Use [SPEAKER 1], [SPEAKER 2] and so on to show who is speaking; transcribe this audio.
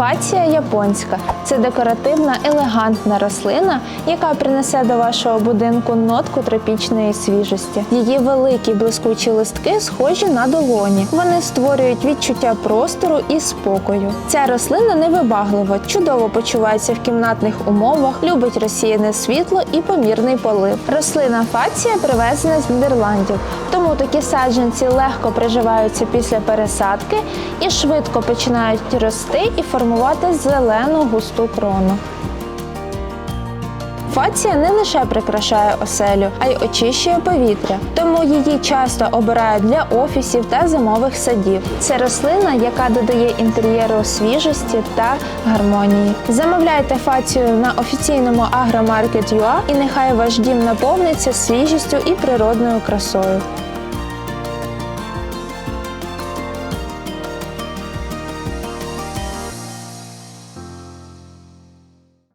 [SPEAKER 1] Фація японська це декоративна елегантна рослина, яка принесе до вашого будинку нотку тропічної свіжості. Її великі блискучі листки схожі на долоні. Вони створюють відчуття простору і спокою. Ця рослина невибаглива, чудово почувається в кімнатних умовах, любить розсіяне світло і помірний полив. Рослина фація привезена з Нідерландів, тому такі саджанці легко приживаються після пересадки і швидко починають рости і формувати зелену густу крону. Фація не лише прикрашає оселю, а й очищує повітря, тому її часто обирають для офісів та зимових садів. Це рослина, яка додає інтер'єру свіжості та гармонії. Замовляйте фацію на офіційному агромаркет.ua і нехай ваш дім наповниться свіжістю і природною красою.